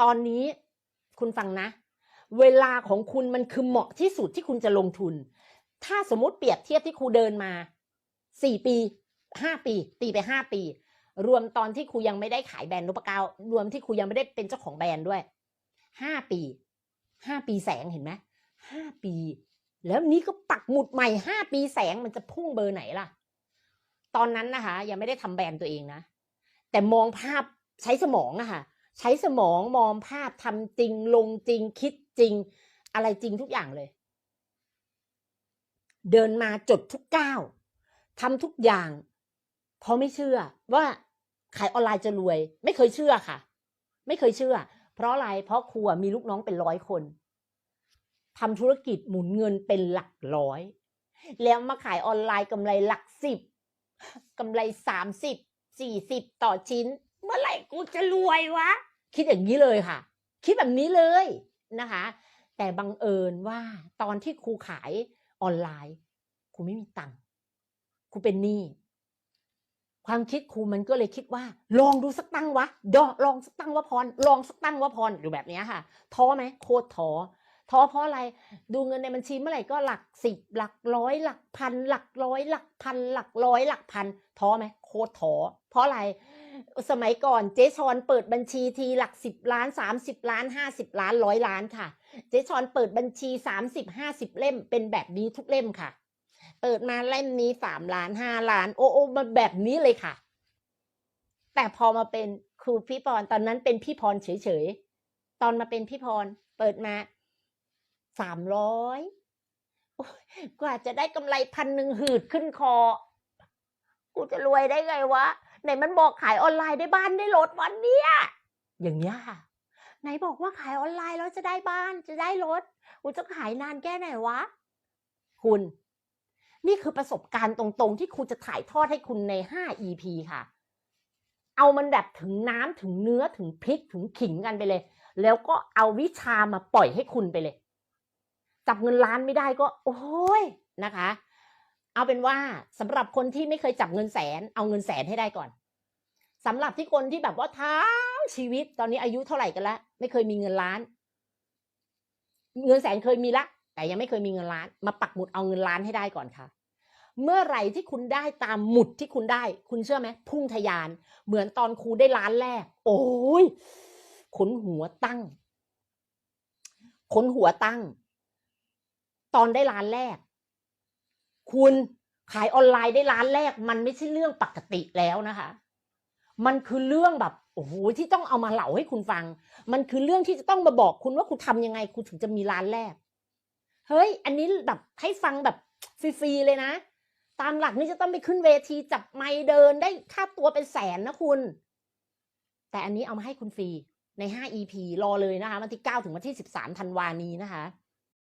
ตอนนี้คุณฟังนะ เวลาของคุณมันคือเหมาะที่สุดที่คุณจะลงทุน ถ้าสมมติเปรียบเทียบที่ครูเดินมาสี่ปีห้าปี ตีไปห้าปี รวมตอนที่ครูยังไม่ได้ขายแบรนด์นพเก้ารวมที่ครูยังไม่ได้เป็นเจ้าของแบรนด์ด้วยห้าปีห้าปีแสงเห็นไหมห้าปี แล้วนี้ก็ปักหมุดใหม่ห้าปีแสงมันจะพุ่งเบอร์ไหนล่ะ ตอนนั้นนะคะ ยังไม่ได้ทำแบรนด์ตัวเองนะ แต่มองภาพใช้สมองอะค่ะ ใช้สมองมองภาพทำจริง ลงจริงคิดจริง อะไรจริงทุกอย่างเลย เดินมาจดทุกก้าวทำทุกอย่าง เพราะไม่เชื่อ ว่าขายออนไลน์จะรวย ไม่เคยเชื่อค่ะ ไม่เคยเชื่อ เพราะอะไรเพราะครัวมีลูกน้องเป็นร้อยคนทำธุรกิจหมุนเงินเป็นหลักร้อย แล้วมาขายออนไลน์กำไรหลักสิบกำไรสามสิบสี่สิบต่อชิ้น เมื่อไหร่กูจะรวยวะ คิดอย่างนี้เลยค่ะ คิดแบบนี้เลยนะคะ แต่บังเอิญว่าตอนที่ครูขายออนไลน์ครูไม่มีตังค์ครูเป็นหนี้ความคิดครูมันก็เลยคิดว่า ลองดูสักตั้งวะดอลองสักตั้งวะพร ลองสักตั้งวะพรอยู่แบบนี้ค่ะท้อไหมโคตรท้อท้อเพราะอะไร ดูเงินในบัญชีเมื่อไหร่ก็หลักสิบหลักร้อยหลักพัน หลักร้อยหลักพัน หลักร้อยหลักพันท้อไหมโค ตรท้อเพราะอะไรสมัยก่อนเจ๊ชอนเปิดบัญชีทีหลักสิบล้านสามสิบล้านห้าสิบล้านร้อยล้านค่ะ เจ๊ชอนเปิดบัญชีสามสิบห้าสิบเล่มเป็นแบบนี้ทุกเล่มค่ะ เปิดมาเล่มนี้สามล้านห้าล้าน โอ้โอ้มาแบบนี้เลยค่ะ แต่พอมาเป็นครูพี่พรตอนนั้นเป็นพี่พรเฉยๆตอนมาเป็นพี่พรเปิดมาสามร้อยกว่าจะได้กำไรพันหนึ่งหืดขึ้นคอ กูจะรวยได้ไงวะ ไหนมันบอกขายออนไลน์ได้บ้านได้รถวันเนี้ยอย่างเงี้ยค่ะไหนบอกว่าขายออนไลน์แล้วจะได้บ้านจะได้รถกูจะขายนานแค่ไหนวะ คุณ นี่คือประสบการณ์ตรงๆ ที่ครูจะถ่ายทอดให้คุณใน 5 EP ค่ะ เอามันแบบถึงน้ำถึงเนื้อถึงพริกถึงขิงกันไปเลย แล้วก็เอาวิชามาปล่อยให้คุณไปเลย จับเงินล้านไม่ได้ก็ โอ้ยนะคะ เอาเป็นว่าสำหรับคนที่ไม่เคยจับเงินแสน เอาเงินแสนให้ได้ก่อนสำหรับที่คนที่แบบว่าทั้งชีวิตตอนนี้อายุเท่าไหร่กันแล้วไม่เคยมีเงินล้าน เงินแสนเคยมีละ แต่ยังไม่เคยมีเงินล้าน มาปักหมุดเอาเงินล้านให้ได้ก่อนค่ะ เมื่อไหร่ที่คุณได้ตามหมุดที่คุณได้ คุณเชื่อไหมพุ่งทะยาน เหมือนตอนครูได้ล้านแรก โอ้ยขนหัวตั้งขนหัวตั้ง ตอนได้ล้านแรก คุณขายออนไลน์ได้ล้านแรก มันไม่ใช่เรื่องปกติแล้วนะคะ มันคือเรื่องแบบโอ้โหที่ต้องเอามาเล่าให้คุณฟัง มันคือเรื่องที่จะต้องมาบอกคุณว่าคุณทำยังไง คุณถึงจะมีล้านแรก เฮ้ย อันนี้แบบให้ฟังแบบฟรีๆเลยนะ ตามหลักนี่จะต้องไปขึ้นเวทีจับไมค์เดินได้ค่าตัวเป็นแสนนะคุณ แต่อันนี้เอามาให้คุณฟรีใน 5 EP รอเลยนะคะ วันที่ 9 ถึงวันที่ 13 ธันวานี้นะคะ